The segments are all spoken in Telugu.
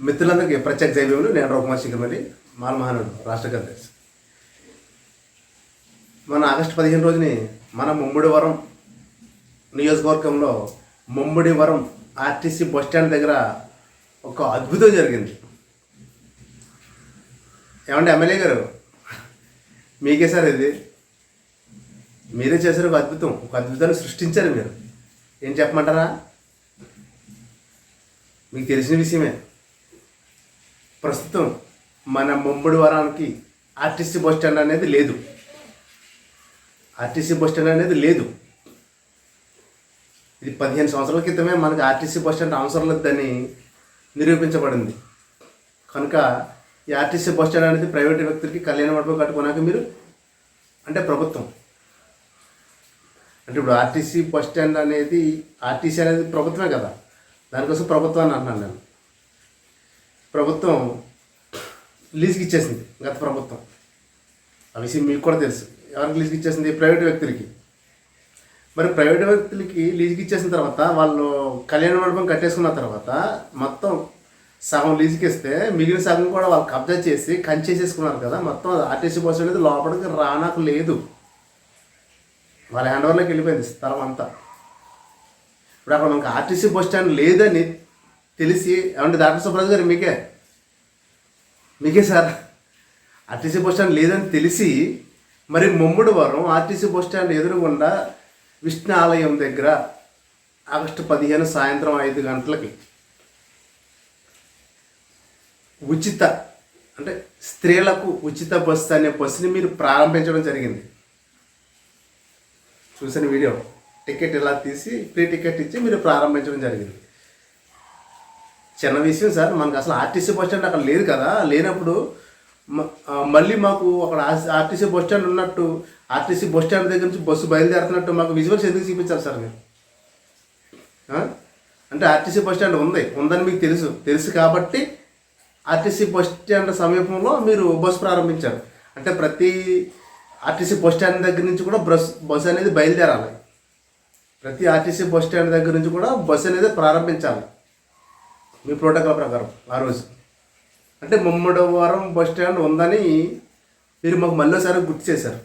మిత్రులందరికీ ప్రత్యేక జైవ్యములు నేను రఘుమార్ శిఖరమల్లి మానమహానుడు రాష్ట్ర కార్యదర్శి. మన ఆగస్టు పదిహేను రోజుని మన ముమ్మిడివరం నియోజకవర్గంలో ముమ్మిడివరం ఆర్టీసీ బస్ స్టాండ్ దగ్గర ఒక అద్భుతం జరిగింది. ఏమండి ఎమ్మెల్యే గారు? మీకే సార్ ఇది? మీరే చేశారు ఒక అద్భుతం. ఒక అద్భుతాన్ని సృష్టించారు మీరు. ఏం చెప్పమంటారా? మీకు తెలిసిన విషయమే. ప్రస్తుతం మన ముంబడి వరానికి ఆర్టీసీ బస్ స్టాండ్ అనేది లేదు. ఆర్టీసీ బస్ స్టాండ్ అనేది లేదు. ఇది పదిహేను సంవత్సరాల క్రితమే మనకి ఆర్టీసీ బస్ స్టాండ్ అవసరం లేదని నిరూపించబడింది. కనుక ఈ ఆర్టీసీ బస్ స్టాండ్ అనేది ప్రైవేట్ వ్యక్తులకి కళ్యాణ మండపం కట్టుకున్నాక మీరు అంటే ప్రభుత్వం. అంటే ఇప్పుడు ఆర్టీసీ బస్ స్టాండ్ అనేది ఆర్టీసీ అనేది ప్రభుత్వమే కదా. దానికోసం ప్రభుత్వాన్ని అంటున్నాను నేను. ప్రభుత్వం లీజుకి ఇచ్చేసింది గత ప్రభుత్వం. ఆ విషయం మీకు కూడా తెలుసు. ఎవరికి లీజుకి ఇచ్చేసింది? ప్రైవేట్ వ్యక్తులకి. మరి ప్రైవేట్ వ్యక్తులకి లీజుకి ఇచ్చేసిన తర్వాత వాళ్ళు కళ్యాణ మండపం కట్టేసుకున్న తర్వాత మొత్తం సగం లీజుకి ఇస్తే మిగిలిన సగం కూడా వాళ్ళు కబ్జా చేసి కంచేసేసుకున్నారు కదా మొత్తం ఆర్టీసీ బస్సు అనేది లోపలికి రానకు లేదు వాళ్ళ హ్యాండ్ ఓవర్లోకి వెళ్ళిపోయింది స్థలం అంతా. ఇప్పుడు అక్కడ మనకు ఆర్టీసీ బస్ స్టాండ్ లేదని తెలిసి ఏమంటే డాక్టర్ సుబ్రాజ్ గారు మీకే? మీకే సార్? ఆర్టీసీ బస్ స్టాండ్ లేదని తెలిసి మరి ముమ్ముడు వారం ఆర్టీసీ బస్ స్టాండ్ ఎదురుగుండా విష్ణు ఆలయం దగ్గర ఆగస్టు పదిహేను సాయంత్రం ఐదు గంటలకి ఉచిత అంటే స్త్రీలకు ఉచిత బస్సు అనే బస్సుని మీరు ప్రారంభించడం జరిగింది. చూసిన వీడియో. టికెట్ ఇలా తీసి ఫ్రీ టికెట్ ఇచ్చి మీరు ప్రారంభించడం జరిగింది. చిన్న విషయం సార్ మనకు అసలు ఆర్టీసీ బస్ స్టాండ్ అక్కడ లేదు కదా లేనప్పుడు మళ్ళీ మాకు అక్కడ ఆర్టీసీ బస్ స్టాండ్ ఉన్నట్టు ఆర్టీసీ బస్ స్టాండ్ దగ్గర నుంచి బస్సు బయలుదేరుతున్నట్టు మాకు విజువల్స్ ఎందుకు చూపించాలి సార్ మీరు? అంటే ఆర్టీసీ బస్ స్టాండ్ ఉంది ఉందని మీకు తెలుసు తెలుసు కాబట్టి ఆర్టీసీ బస్ స్టాండ్ సమీపంలో మీరు బస్సు ప్రారంభించారు. అంటే ప్రతి ఆర్టీసీ బస్ స్టాండ్ దగ్గర నుంచి కూడా బస్ బస్సు అనేది బయలుదేరాలి. ప్రతి ఆర్టీసీ బస్ స్టాండ్ దగ్గర నుంచి కూడా బస్సు అనేది ప్రారంభించాలి. మీ ప్రోటోకాల్ ప్రకారం ఆ రోజు. అంటే ముమ్మడివారం బస్ స్టాండ్ ఉందని మీరు మాకు మళ్ళీసారి గుర్తు చేశారు.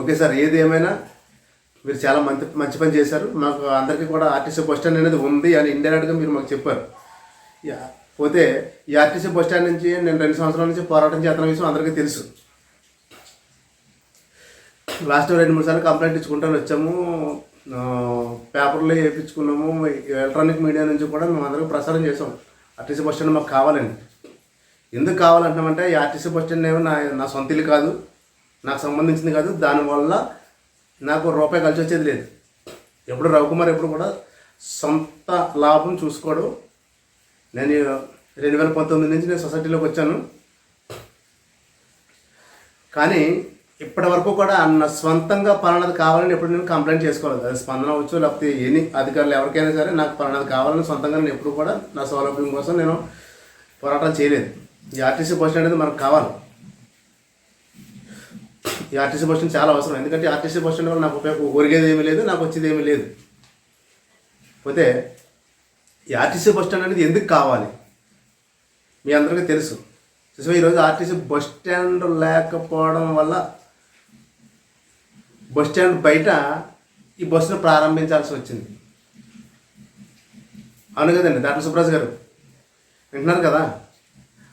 ఓకే సార్ ఏది ఏమైనా మీరు చాలా మంచి మంచి పని చేశారు. మాకు అందరికీ కూడా ఆర్టీసీ బస్ స్టాండ్ అనేది ఉంది అని ఇండైరెక్ట్గా మీరు మాకు చెప్పారు. యా, పోతే ఈ ఆర్టీసీ బస్ స్టాండ్ నుంచి నేను రెండు సంవత్సరాల నుంచి పోరాటం చేస్తున్న విషయం అందరికీ తెలుసు. లాస్ట్ రెండు మూడు సార్లు కంప్లైంట్ ఇచ్చుకుంటాను వచ్చాము. పేపర్లో వేయించుకున్నాము. ఎలక్ట్రానిక్ మీడియా నుంచి కూడా మేము అందరికీ ప్రసారం చేసాం ఆర్టీసీ బస్ స్టాండ్ మాకు కావాలండి. ఎందుకు కావాలంటున్నామంటే ఈ ఆర్టీసీ బస్ స్టాండ్ ఏమో నా నా సొంత ఇల్లు కాదు. నాకు సంబంధించింది కాదు. దానివల్ల నాకు రూపాయి కలిసి వచ్చేది లేదు. ఎప్పుడు రవికుమార్ ఎప్పుడు కూడా సొంత లాభం చూసుకోవడం నేను రెండు వేల పంతొమ్మిది నుంచి నేను సొసైటీలోకి వచ్చాను. కానీ ఇప్పటి వరకు కూడా నా స్వంతంగా పలానాది కావాలని ఎప్పుడు నేను కంప్లైంట్ చేసుకోలేదు. అది స్పందన అవచ్చు లేకపోతే ఎన్ని అధికారులు ఎవరికైనా సరే నాకు పలానాది కావాలని సొంతంగా నేను ఎప్పుడు కూడా నా సౌలభ్యం కోసం నేను పోరాటం చేయలేదు. ఈ ఆర్టీసీ బస్ స్టాండ్ అనేది మనకు కావాలి. ఈ ఆర్టీసీ బస్ స్టాండ్ చాలా అవసరం. ఎందుకంటే ఆర్టీసీ బస్ వల్ల నాకు ఉపయోగం ఒరిగేది ఏమీ లేదు నాకు వచ్చేది ఏమీ లేదు. పోతే ఈ ఆర్టీసీ బస్ స్టాండ్ అనేది ఎందుకు కావాలి? మీ అందరికీ తెలుసు. సో ఈరోజు ఆర్టీసీ బస్ స్టాండ్ లేకపోవడం వల్ల బస్ స్టాండ్ బయట ఈ బస్సును ప్రారంభించాల్సి వచ్చింది. అవును కదండి డాక్టర్ సుబ్రాజ్ గారు? వింటున్నారు కదా?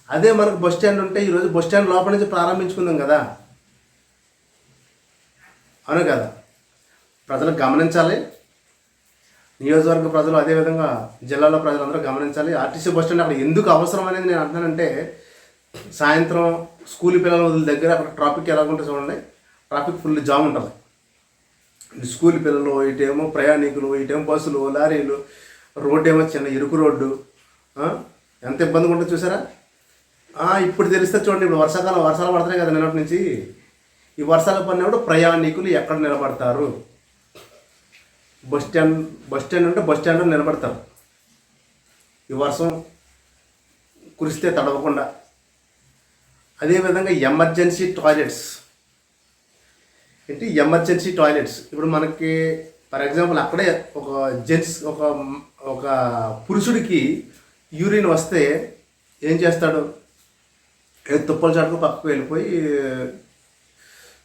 అదే మనకు బస్ స్టాండ్ ఉంటే ఈరోజు బస్ స్టాండ్ లోపల నుంచి ప్రారంభించుకుందాం కదా? అవును కదా? ప్రజలు గమనించాలి. నియోజకవర్గ ప్రజలు అదేవిధంగా జిల్లాలో ప్రజలందరూ గమనించాలి. ఆర్టీసీ బస్ స్టాండ్ అక్కడ ఎందుకు అవసరం అనేది నేను అంటున్నానంటే సాయంత్రం స్కూల్ పిల్లల వదిలి దగ్గర అక్కడ ట్రాఫిక్ ఎలా ఉంటుంది చూడండి ట్రాఫిక్ ఫుల్ జామ్ ఉంటుంది. స్కూల్ పిల్లలు ఇటేమో ప్రయాణికులు ఇటేమో బస్సులు లారీలు రోడ్డు ఏమో చిన్న ఇరుకు రోడ్డు ఎంత ఇబ్బందిగా ఉంటుంది చూసారా? ఇప్పుడు తెలిస్తే చూడండి ఇప్పుడు వర్షాకాలం వర్షాలు పడుతున్నాయి కదా నిన్నటి నుంచి. ఈ వర్షాలు పడినప్పుడు ప్రయాణికులు ఎక్కడ నిలబడతారు? బస్ స్టాండ్ బస్ స్టాండ్ ఉంటే బస్ స్టాండ్లో నిలబడతారు. ఈ వర్షం కురిస్తే తడవకుండా. అదేవిధంగా ఎమర్జెన్సీ టాయిలెట్స్. ఏంటి? Emergency toilets. ఇప్పుడు మనకి ఫర్ ఎగ్జాంపుల్ అక్కడే ఒక జెంట్స్ ఒక ఒక పురుషుడికి యూరిన్ వస్తే ఏం చేస్తాడు? ఏదో తుప్పల చాటుకు పక్కకు వెళ్ళిపోయి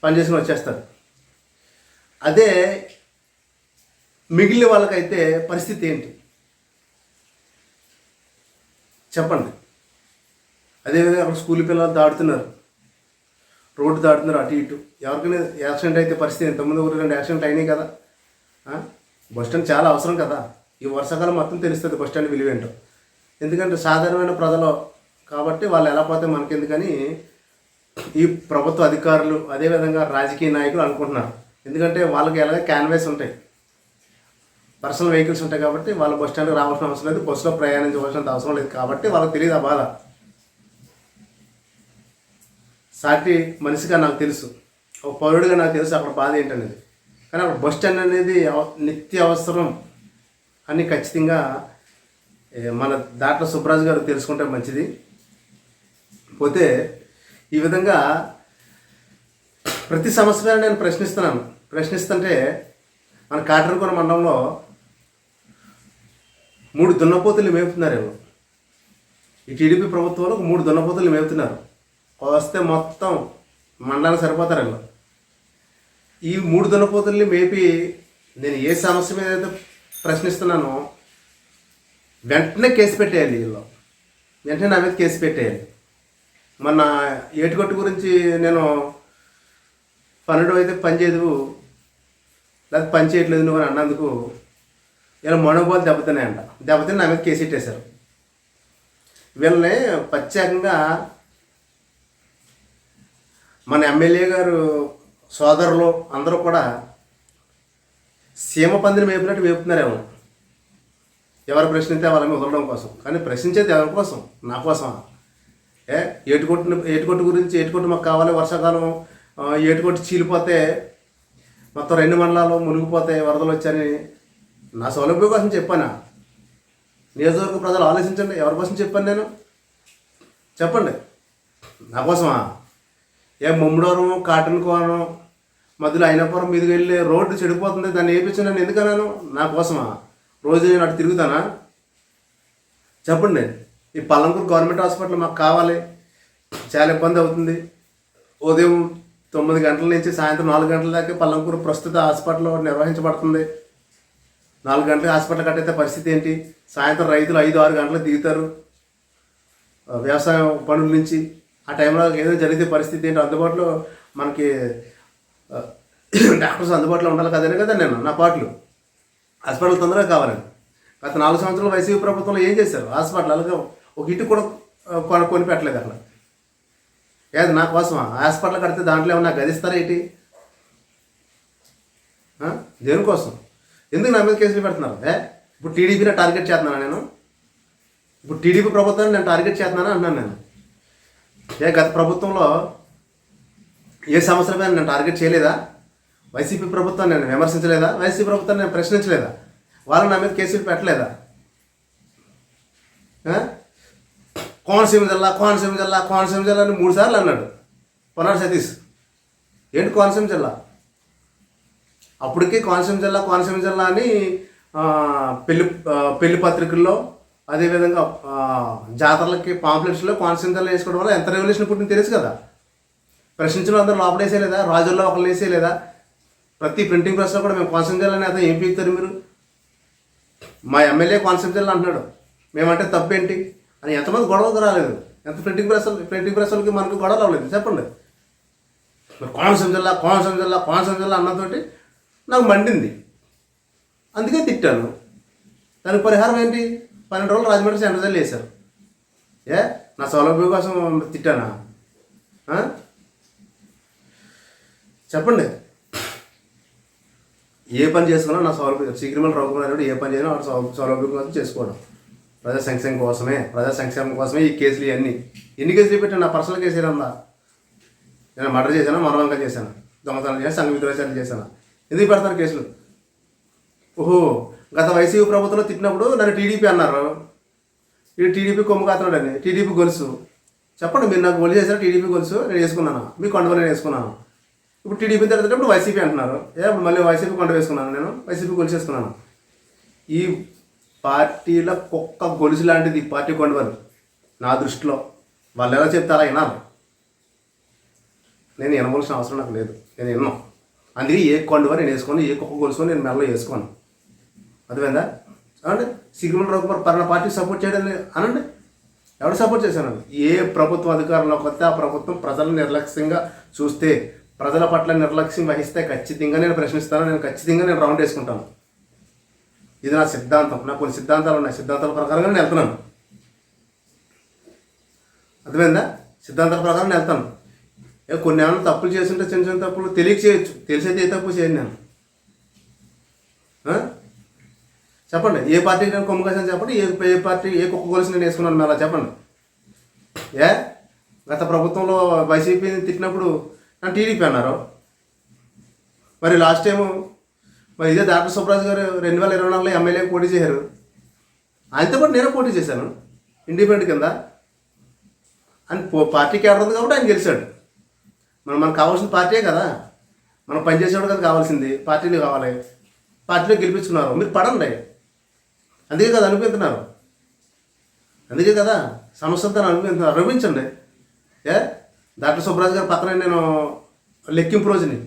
పని చేసుకుని వచ్చేస్తాడు. అదే మిగిలిన వాళ్ళకైతే పరిస్థితి ఏంటి? చెప్పండి. అదేవిధంగా అక్కడ స్కూల్ పిల్లలు దాడుతున్నారు రోడ్డు దాటుతున్నారు అటు ఇటు. ఎవరికైనా యాక్సిడెంట్ అయితే పరిస్థితి ఎంతమంది ఊరు రెండు యాక్సిడెంట్ అయినాయి కదా. బస్ స్టాండ్ చాలా అవసరం కదా. ఈ వర్షాకాలం మొత్తం తెలుస్తుంది బస్ స్టాండ్ విలువ ఏంటో. ఎందుకంటే సాధారణమైన ప్రజలు కాబట్టి వాళ్ళు ఎలా పోతే మనకెందుకని ఈ ప్రభుత్వ అధికారులు అదేవిధంగా రాజకీయ నాయకులు అనుకుంటున్నారు. ఎందుకంటే వాళ్ళకి ఎలాగ క్యాన్వేస్ ఉంటాయి. పర్సనల్ వెహికల్స్ ఉంటాయి కాబట్టి వాళ్ళ బస్ స్టాండ్కి రావాల్సిన అవసరం లేదు. బస్సులో ప్రయాణించవలసినంత అవసరం లేదు కాబట్టి వాళ్ళకి తెలియదు ఆ బాధ. సాటి మనిషిగా నాకు తెలుసు. ఒక పౌరుడిగా నాకు తెలుసు అక్కడ బాధ ఏంటనేది. కానీ అక్కడ బస్ స్టాండ్ అనేది అవ- నిత్య అవసరం అని ఖచ్చితంగా మన దాంట్లో సుబ్రాజ్ గారు తెలుసుకుంటే మంచిది. పోతే ఈ విధంగా ప్రతి సమస్య నేను ప్రశ్నిస్తున్నాను. ప్రశ్నిస్తుంటే మన కాటరకొన మండలంలో మూడు దున్నపోతులు మేపుతున్నారు ఈ టీడీపీ ప్రభుత్వంలో మూడు దున్నపోతులు మేపుతున్నారు. వస్తే మొత్తం మండలానికి సరిపోతారు వీళ్ళు ఈ మూడు దున్నపోతుల్ని మేపి నేను ఏ సమస్య మీద అయితే ప్రశ్నిస్తున్నానో వెంటనే కేసు పెట్టేయాలి వీళ్ళు. వెంటనే నా మీద కేసు పెట్టేయాలి. మొన్న ఏటుకొట్టు గురించి నేను పన్నెండు అయితే పని చేయదు లేదా పని చేయట్లేదు నువ్వు అని అన్నందుకు ఇలా మనోబోలు దెబ్బతిన్నాయంట. దెబ్బతిని నా మీద కేసు పెట్టేశారు. వీళ్ళని ప్రత్యేకంగా మన ఎమ్మెల్యే గారు సోదరులు అందరూ కూడా సీమ పందిని వేపినట్టు వేపుతున్నారేమో ఎవరు ప్రశ్నిస్తే వాళ్ళ మీద వదలడం కోసం. కానీ ప్రశ్నించేది ఎవరి కోసం? నా కోసం ఏ ఏటుకొట్టు ఏటుకొట్టు గురించి ఏటుకొట్టు మాకు కావాలి వర్షాకాలం ఏటుకొట్టు చీలిపోతే మొత్తం రెండు మండలాలు మునిగిపోతే వరదలు వచ్చాయని నా సౌలభ్యం కోసం చెప్పానా? నియోజకవర్గ ప్రజలు ఆలోచించండి ఎవరి కోసం చెప్పాను నేను? చెప్పండి. నా కోసమా? ఏ ముమ్మడోరం కాటన్ కోనం మధ్యలో అయినపురం మీదకి వెళ్ళి రోడ్డు చెడిపోతుంది దాన్ని వేయించి నేను ఎందుకన్నాను నా కోసమా? రోజు నేను అటు తిరుగుతానా? చెప్పండి. ఈ పల్లంకూరు గవర్నమెంట్ హాస్పిటల్ మాకు కావాలి. చాలా ఇబ్బంది అవుతుంది. ఉదయం తొమ్మిది గంటల నుంచి సాయంత్రం నాలుగు గంటల దాకా పల్లంకూరు ప్రస్తుత హాస్పిటల్ నిర్వహించబడుతుంది. నాలుగు గంటల హాస్పిటల్ కట్టయితే పరిస్థితి ఏంటి? సాయంత్రం రైతులు ఐదు ఆరు గంటలకు దిగుతారు. వ్యవసాయ పనుల నుంచి ఆ టైంలో ఏదో జరిగితే పరిస్థితి ఏంటో అందుబాటులో మనకి డాక్టర్స్ అందుబాటులో ఉండాలి కదనే కదా నేను నా పాటలు. హాస్పిటల్ తొందరగా కావాలని. గత నాలుగు సంవత్సరాలు వైసీపీ ప్రభుత్వంలో ఏం చేశారు? హాస్పిటల్ అలాగే ఒక ఇటు కూడా ఆ, కొని పెట్టలేదు అక్కడ ఏది నా కోసమా? హాస్పిటల్ కడితే దాంట్లో ఏమన్నా గదిస్తారా ఏంటి? దేనికోసం? ఎందుకు నా మీద కేసులు పెడుతున్నారు? ఏ? ఇప్పుడు టీడీపీని టార్గెట్ చేస్తున్నాను నేను? ఇప్పుడు టీడీపీ ప్రభుత్వాన్ని నేను టార్గెట్ చేస్తున్నాను అన్నాను నేను. ఏ గత ప్రభుత్వంలో ఏ సమస్యల నేను టార్గెట్ చేయలేదా? వైసీపీ ప్రభుత్వం నేను విమర్శించలేదా? వైసీపీ ప్రభుత్వం నేను ప్రశ్నించలేదా? వాళ్ళు నా మీద కేసులు పెట్టలేదా? కోనసీమ జిల్లా కోనసీమ జిల్లా కోనసీమ జిల్లా అని మూడు సార్లు అన్నాడు పొన్నాడు సతీష్. ఏంటి కోనసీమ జిల్లా? అప్పటికే కోనసీమ జిల్లా కోనసీమ జిల్లా అని పెళ్ళి పెళ్ళి పత్రికల్లో అదేవిధంగా జాతరలకి పాంప్లెట్స్లో కోనసీమ వేసుకోవడం వల్ల ఎంత రెవల్యూషన్ పుట్టింది తెలుసు కదా? ప్రశ్నించిన అందరూ లోపలేసేయలేదా రాజుల్లో ఒకళ్ళు వేసేయలేదా? ప్రతి ప్రింటింగ్ ప్రెస్లో కూడా మేము కోనసీమ జిల్లా ఏం పీకుతారు మీరు? మా ఎమ్మెల్యే కోనసీమ జిల్లా అంటున్నాడు. మేమంటే తప్పేంటి? అని ఎంతమంది గొడవకు రాలేదు. ఎంత ప్రింటింగ్ ప్రెస్లు ప్రింటింగ్ ప్రెస్లకి మనకు గొడవలు అవ్వలేదు చెప్పండి. మరి కోనసీమ జిల్లా కోనసీమ జిల్లా కోనసీమ జిల్లా అన్నతోటి నాకు మండింది. అందుకే తిట్టాను. దానికి పరిహారం ఏంటి? పన్నెండు రోజులు రాజమండ్రి సెంటర్ జైలు వేశారు. ఏ? నా సౌలభ్యం కోసం తిట్టానా? చెప్పండి. ఏ పని చేసుకున్నా నా సౌలభ్యం సిగ్రిమల్ రఘుకుమార్ ఏ పని చేసినా వాడు సౌలభ్యం కోసం చేసుకోవడం. ప్రజా సంక్షేమం కోసమే ప్రజా సంక్షేమం కోసమే ఈ కేసులు ఇవన్నీ. ఎన్ని కేసులు పెట్టాను? నా పర్సనల్ కేసు ఏదన్నా నేను మర్డర్ చేశాను? మరణంగా చేశాను? దొంగతనం చేశాను? సంఘ విద్రోహాలు చేశాను? ఎందుకు పెడతారు కేసులు? ఓహో గత వైసీపీ ప్రభుత్వంలో తిట్టినప్పుడు నన్ను టీడీపీ అన్నారు. ఇది టీడీపీ కొమ్ము కాతున్నాడని టీడీపీ గొలుసు. చెప్పండి మీరు నాకు గొలుసు చేశారు? టీడీపీ గొలుసు? నేను వేసుకున్నాను? మీ కొండలో నేను వేసుకున్నాను? ఇప్పుడు టీడీపీ తిరుగుతున్నప్పుడు వైసీపీ అంటున్నారు. ఏ ఇప్పుడు మళ్ళీ వైసీపీ కొండ వేసుకున్నాను నేను. వైసీపీ గొలుసు వేసుకున్నాను. ఈ పార్టీల కుక్క గొలుసు లాంటిది ఈ పార్టీ కొండవరు నా దృష్టిలో. వాళ్ళు ఎలా చెప్తే అలా వినాలి. నేను వినవలసిన అవసరం నాకు లేదు. నేను విన్నాను అందుకే ఏ కొండవరు నేను వేసుకోను ఏ కుక్క గొలుసు నేను మెడలో వేసుకోను. అర్థమైందా? అనండి సిగ్గుల రఘుమార్ పలానా పార్టీ సపోర్ట్ చేయడం లేదు. అనండి ఎవరు సపోర్ట్ చేశాను ఏ ప్రభుత్వం అధికారంలోకి వస్తే ఆ ప్రభుత్వం ప్రజలను నిర్లక్ష్యంగా చూస్తే ప్రజల పట్ల నిర్లక్ష్యం వహిస్తే ఖచ్చితంగా నేను ప్రశ్నిస్తాను నేను ఖచ్చితంగా నేను రౌండ్ వేసుకుంటాను. ఇది నా సిద్ధాంతం. నాకు కొన్ని సిద్ధాంతాలు ఉన్నాయి. సిద్ధాంతాల ప్రకారంగా నేను వెళ్తున్నాను. అర్థమైందా? సిద్ధాంతాల ప్రకారం నేను వెళ్తాను. కొన్ని ఏమైనా తప్పులు చేస్తుంటే చిన్న చిన్న తప్పులు తెలియక చేయొచ్చు. తెలిసైతే ఏ తప్పు చేయను నేను. చెప్పండి. ఏ పార్టీకి నేను కొమ్ము కాసాను చెప్పండి. ఏ ఏ పార్టీ ఏ కుక్క గొలుసు నేను వేసుకున్నాను మేళ చెప్పండి. ఏ? గత ప్రభుత్వంలో వైసీపీని తిట్టినప్పుడు నన్ను టీడీపీ అన్నారు? మరి లాస్ట్ టైము మరి ఇదే డాక్టర్ సుబ్రాజ్ గారు రెండు వేల ఇరవై నాలుగులో ఎమ్మెల్యే పోటీ చేశారు. ఆయనతో పాటు నేను పోటీ చేశాను. ఇండిపెండెంట్ కింద. అని పార్టీ కేడర్ ఉంది కాబట్టి ఆయన గెలిచాడు. మనం మనకు కావాల్సిన పార్టీయే కదా. మనం పనిచేసేవాడు కదా కావాల్సింది. పార్టీలు కావాలి. పార్టీలో గెలిపించుకున్నారు. మీరు పడండి. అందుకే కదా అనిపిస్తున్నారు అందుకే కదా సమస్యతో అనిపిస్తున్నారు అనుభవించండి ఏ? డాక్టర్ సుబ్రాజ్ గారి పక్కన నేను లెక్కింపు రోజుని.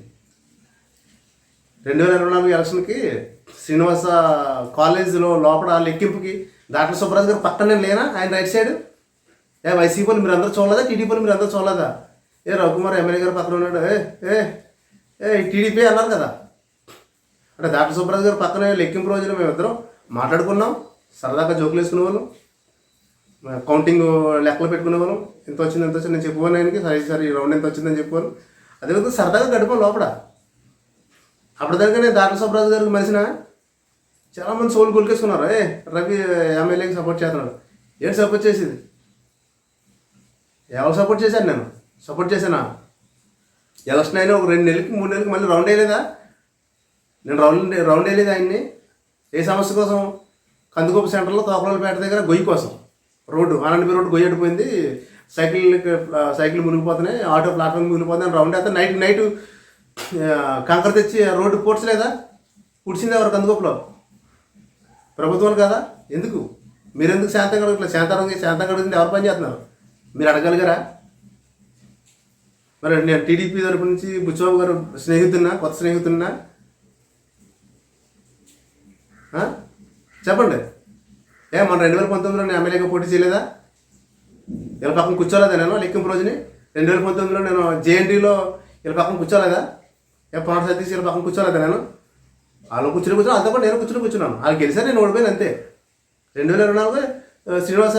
రెండు వేల ఇరవై నాలుగు ఎలక్షన్కి శ్రీనివాస కాలేజీలో లోపల లెక్కింపుకి డాక్టర్ సుబ్రాజ్ గారు పక్కన నేను లేనా? ఆయన రైట్ సైడ్? ఏ వైసీపీలు మీరు అందరూ చూడలేదా? టీడీపీలు మీరు అందరూ చూడలేదా? ఏ రఘుకుమార్ ఎమ్మెల్యే గారు పక్కన ఉన్నాడు. ఏ ఏ ఏ టీడీపీ అన్నారు కదా. అంటే డాక్టర్ సుబ్రాజ్ గారు పక్కనే లెక్కింపు రోజున మేమిద్దరం మాట్లాడుకున్నాం సరదాగా జోకులు వేసుకునే వాళ్ళం కౌంటింగ్ లెక్కలు పెట్టుకునే వాళ్ళం ఎంత వచ్చింది ఎంత వచ్చింది నేను చెప్పుకోను ఆయనకి. సరే సరే ఈ రౌండ్ ఎంత వచ్చిందని చెప్పుకోను అదేవిధంగా సరదాగా గడిపాం లోపల. అప్పటిదాకా నేను దాటల సుబ్రాజ్ గారికి మనిషిన చాలామంది సోలు కొలికేసుకున్నారు ఏ రవి ఎమ్మెల్యేకి సపోర్ట్ చేస్తున్నాడు. ఏం సపోర్ట్ చేసేది? ఎవరు సపోర్ట్ చేశాను నేను సపోర్ట్ చేశానా? ఎలక్షన్ అయినా ఒక రెండు నెలలకి మూడు నెలలకి మళ్ళీ రౌండ్ వేయలేదా? నేను రౌండ్ రౌండ్ వేయలేదు ఆయన్ని. ఏ సమస్య కోసం? కందుకోపు సెంటర్లో తోకలపేట దగ్గర గొయ్యి కోసం. రోడ్డు ఆనందపి రోడ్డు గొయ్యి అడిపోయింది సైకిల్ సైకిల్ మునిగిపోతున్నాయి. ఆటో ప్లాట్ఫామ్ మునిగిపోతున్నాయి. రౌండ్ అయితే నైట్ నైట్ కంకర తెచ్చి రోడ్డు పూడ్చలేదా? పుడిచింది ఎవరు కందుకోపలో? ప్రభుత్వాలు కదా? ఎందుకు? మీరు ఎందుకు శాంతం అడగట్లేదు శాంతం శాంతం కడుగుతుంది ఎవరు పని చేస్తున్నారు? మీరు అడగలిగారా మరి నేను టీడీపీ తరపు నుంచి బుచ్చబాబు గారు స్నేహితున్నా కొత్త స్నేహితున్నా చెప్పండి. ఏ మన రెండు వేల పంతొమ్మిదిలో నేను ఎమ్మెల్యేగా పోటీ చేయలేదా? ఇలా పక్కన కూర్చోలేదా నేను లెక్కింపు రోజుని? రెండు వేల పంతొమ్మిదిలో నేను జేఎన్టీలో ఇలా పక్కన కూర్చోలేదా? ఏ పొనాడు సతీష్ ఇలా పక్కన కూర్చోలేదా నేను? వాళ్ళు కూర్చుని కూర్చున్నా అంతా కూడా నేను కూర్చుని కూర్చున్నాను. వాళ్ళు గెలిచారు నేను ఓడిపోయాను అంతే. రెండు వేల ఇరవై నాలుగు శ్రీనివాస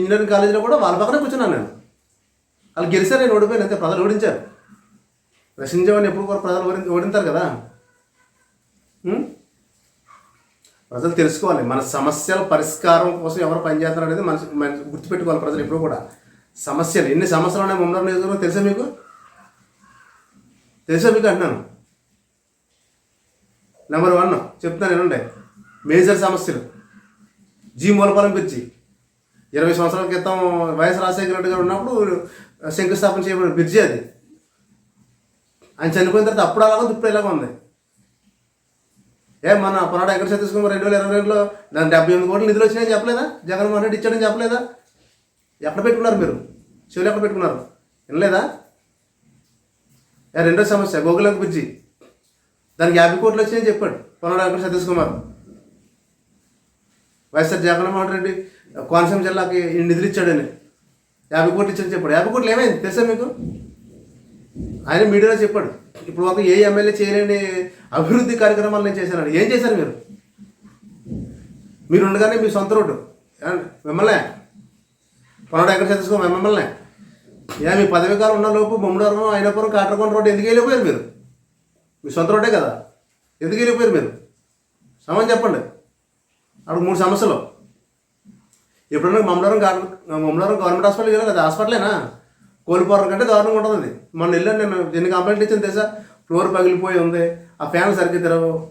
ఇంజనీరింగ్ కాలేజీలో కూడా వాళ్ళ పక్కనే కూర్చున్నాను నేను. వాళ్ళు గెలిచారు నేను ఓడిపోయాను అంతే. ప్రజలు ఓడించారు. ప్రశ్నించేవాడిని ఎప్పుడు కూడా ప్రజలు ఓడి ఓడింటారు కదా. ప్రజలు తెలుసుకోవాలి. మన సమస్యల పరిష్కారం కోసం ఎవరు పనిచేస్తున్నారు అనేది మన మన గుర్తుపెట్టుకోవాలి ప్రజలు ఎప్పుడు కూడా. సమస్యలు ఎన్ని సమస్యలు ఉన్నాయి ముమ్మడి నియోజకవర్గం తెలుసా మీకు? తెలుసా మీకు అంటున్నాను? నెంబర్ వన్ చెప్తాను ఏనుండే మేజర్ సమస్యలు. జీ మూలపాలెం పిచ్చి. ఇరవై సంవత్సరాల క్రితం వైఎస్ రాజశేఖర రెడ్డి గారు ఉన్నప్పుడు శంకుస్థాపన చేయబడిన బ్రిడ్జి అది. ఆయన చనిపోయిన తర్వాత అప్పుడు అలాగ ఇప్పుడు ఇలాగ ఉంది. ఏ మన పొనాడు ఎక్కడ సతీష్కుమార్ రెండు వేల ఇరవై రెండులో? దాని డెబ్బై ఎనిమిది కోట్లు నిధులు వచ్చినాయని చెప్పలేదా? జగన్మోహన్ రెడ్డి ఇచ్చాడని చెప్పలేదా? ఎక్కడ పెట్టుకున్నారు మీరు? చెవులు ఎక్కడ పెట్టుకున్నారు? వినలేదా? రెండో సమస్య గోగులకు బుజ్జి. దానికి యాభై కోట్లు వచ్చినాయని చెప్పాడు పొనాడు ఎక్కడ సతీష్ కుమార్ వైఎస్ఆర్ జగన్మోహన్ రెడ్డి కోనసీమ జిల్లాకి నిధులు ఇచ్చాడని. యాభై కోట్లు ఇచ్చాడని చెప్పాడు. యాభై కోట్లు ఏమైంది? తెలుసా మీకు? ఆయన మీడియాలో చెప్పాడు. ఇప్పుడు ఒక ఏ ఎమ్మెల్యే చేయలేని అభివృద్ధి కార్యక్రమాలు నేను చేశాను ఏం చేశారు మీరు? మీరు ఉండగానే మీ సొంత రోడ్డు. మిమ్మల్నే. పొనడు ఎక్కడ చేసుకో మిమ్మల్నే. ఏ మీ పదవి కాలం ఉన్న లోపు బొమ్మడవరం అయినపురం కాటరకొండ రోడ్డు ఎందుకు వెళ్ళిపోయారు మీరు? మీ సొంత రోడ్డే కదా. ఎందుకు వెళ్ళిపోయారు మీరు? సమయం చెప్పండి. అప్పుడు మూడు సమస్యలు. ఎప్పుడన్నా మమ్మడారం గార్ మమ్మడారం గవర్నమెంట్ హాస్పిటల్ కదా? అది హాస్పిటలేనా? కోల్పోవడం కంటే దారుణంగా ఉంటుంది మొన్న వెళ్ళాను నేను ఎన్ని కంప్లైంట్ ఇచ్చింది తెలుసా? ఫ్లోర్ పగిలిపోయి ఉంది. ఆ ఫ్యాన్ సరిగ్గా తిరగవు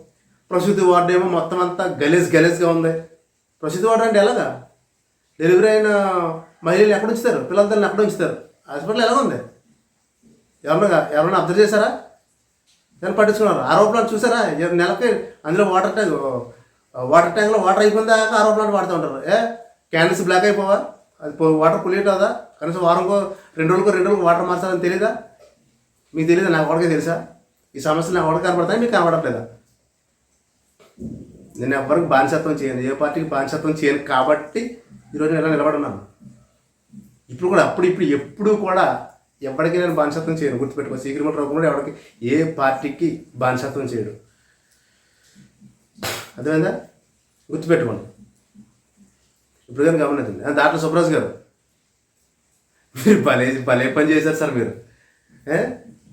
ప్రసూతి వార్డు ఏమో మొత్తం అంతా గలీజ్ గలీజ్గా ఉంది. ప్రసూతి వార్డు అంటే ఎలాగా? డెలివరీ అయిన మహిళలు ఎక్కడ ఉంచుతారు? పిల్లల ఎక్కడ ఉంచుతారు? హాస్పిటల్ ఎలా ఉంది? ఎవరన్నా ఎవరైనా అబ్జర్వ్ చేశారా? నేను పట్టించుకున్నారు? ఆరోపణలు చూసారా? నెలకి అందులో వాటర్ ట్యాంక్ వాటర్ ట్యాంక్లో వాటర్ అయిపోయిందాక ఆరోపణలు వాడుతూ ఉంటారు. ఏ? క్యాన్స్ బ్లాక్ అయిపోవా? అది వాటర్ పొల్యూట్ అవుదా కనీసం వారంకో రెండు రోజులకు రెండు రోజులకు వాటర్ మార్చాలని తెలియదా మీకు తెలియదా నాకు ఒకటికే తెలుసా? ఈ సమస్యలు నాకు ఒకటి కనపడతాయి మీకు కనపడట్లేదా? నేను ఎవరికి బానిసత్వం చేయను. ఏ పార్టీకి బానిసత్వం చేయను కాబట్టి ఈరోజు నేను ఇలా నిలబడున్నాను? ఇప్పుడు కూడా అప్పుడు ఇప్పుడు ఎప్పుడు కూడా ఎవరికి నేను బానిసత్వం చేయను. గుర్తుపెట్టుకో సీక్రెట్ రావు కూడా ఎవరికి ఏ పార్టీకి బానిసత్వం చేయడు. అర్థమైందా? గుర్తుపెట్టుకోండి. ఇప్పుడు కానీ గమనించండి. దాంట్లో సుబ్రాజ్ గారు మీరు భలే భలే పని చేశారు సార్ మీరు.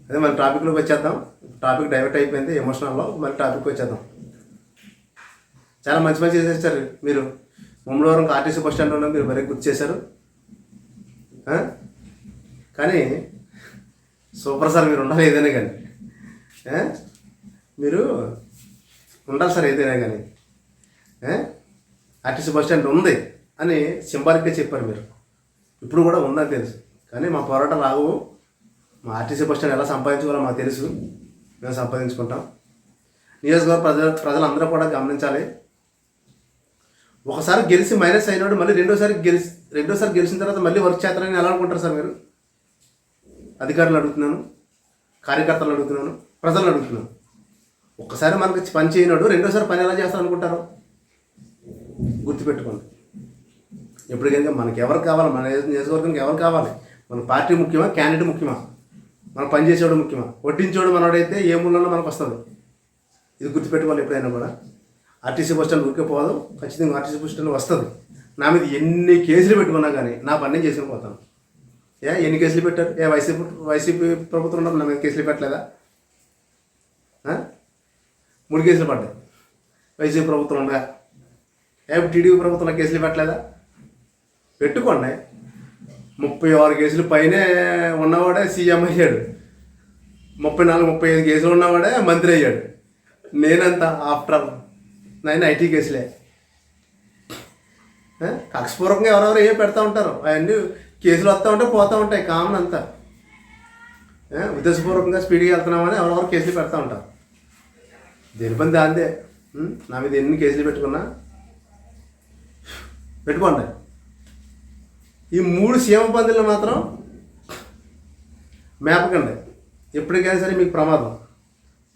అదే మన టాపిక్లోకి వచ్చేద్దాం. టాపిక్ డైవర్ట్ అయిపోయింది ఎమోషనల్లో మళ్ళీ టాపిక్ వచ్చేద్దాం. చాలా మంచి మంచి చేసేసారు మీరు. ముమ్మడివరం ఆర్టీసీ బస్ స్టాండ్లో మీరు మరీ గుర్తు చేశారు. కానీ సూపర్ సార్ మీరు ఉండాలి ఏదైనా కానీ. మీరు ఉండాలి సార్ ఏదైనా కానీ. ఆర్టీసీ బస్ స్టాండ్ ఉంది అని సింబాలిక్గా చెప్పారు మీరు. ఇప్పుడు కూడా ఉందని తెలుసు. కానీ మా పోరాటం రావు. మా ఆర్టీసీ బస్ స్టాండ్ ఎలా సంపాదించుకోవాలో మాకు తెలుసు. మేము సంపాదించుకుంటాం. నియోజకవర్గ ప్రజలు ప్రజలందరూ కూడా గమనించాలి. ఒకసారి గెలిచి మైనస్ అయినాడు మళ్ళీ రెండోసారి గెలిచి రెండోసారి గెలిచిన తర్వాత మళ్ళీ వర్క్ చేస్తారని ఎలా అనుకుంటారు సార్ మీరు? అధికారులు అడుగుతున్నాను. కార్యకర్తలు అడుగుతున్నాను. ప్రజలను అడుగుతున్నాను. ఒక్కసారి మనకి పని చేయనాడు రెండోసారి పని ఎలా చేస్తారనుకుంటారు? అనుకుంటారు ఎప్పుడు కనుక మనకి ఎవరు కావాలి? మన నియోజకవర్గానికి ఎవరు కావాలి? మన పార్టీ ముఖ్యమా? క్యాండిడేట్ ముఖ్యమా? మనం పనిచేసేవాడు ముఖ్యమా? వడ్డించేవాడు మనోడైతే ఏ మూలలో మనకు వస్తుంది. ఇది గుర్తుపెట్టుకోవాలి ఎప్పుడైనా కూడా. ఆర్టీసీ బస్ స్టాండ్ ఊరికే పోదు. ఖచ్చితంగా ఆర్టీసీ బస్ స్టాండ్ వస్తుంది. నా మీద ఎన్ని కేసులు పెట్టుకున్నా కానీ నా పని చేసుకుని పోతాను. ఏ ఎన్ని కేసులు పెట్టారు? ఏ వైసీపీ వైసీపీ ప్రభుత్వం ఉన్నప్పుడు నా మీద కేసులు పెట్టలేదా? మూడు కేసులు పడ్డాయి. వైసీపీ ప్రభుత్వం ఉండగా ఏ టీడీపీ ప్రభుత్వంలో కేసులు పెట్టలేదా? పెట్టుకోండి ముప్పై ఆరు కేసులు పైనే ఉన్నవాడే సీఎం అయ్యాడు. ముప్పై నాలుగు ముప్పై ఐదు కేసులు ఉన్నవాడే మంత్రి అయ్యాడు. నేనంత ఆఫ్టర్ నైన్ ఐటీ కేసులే. కక్షపూర్వకంగా ఎవరెవరు ఏ పెడతా ఉంటారు? అవన్నీ కేసులు వస్తూ ఉంటాయి పోతూ ఉంటాయి కామన్ అంతా. ఉద్దేశపూర్వకంగా స్పీడ్గా వెళ్తున్నామని ఎవరెవరు కేసులు పెడతా ఉంటారు? దేని పని దాందే. నా మీద ఎన్ని కేసులు పెట్టుకున్నా? పెట్టుకోండి. ఈ మూడు సీమ పందులు మాత్రం మేపకండి. ఎప్పటికైనా సరే మీకు ప్రమాదం.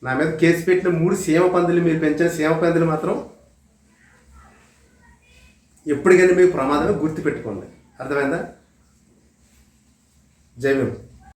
నా మీద కేసు పెట్టిన మూడు సీమ పందులు మీరు పెంచిన సీమ పందులు మాత్రం ఎప్పటికైనా మీకు ప్రమాదమే గుర్తుపెట్టుకోండి. అర్థమైందా? జై భీమ్.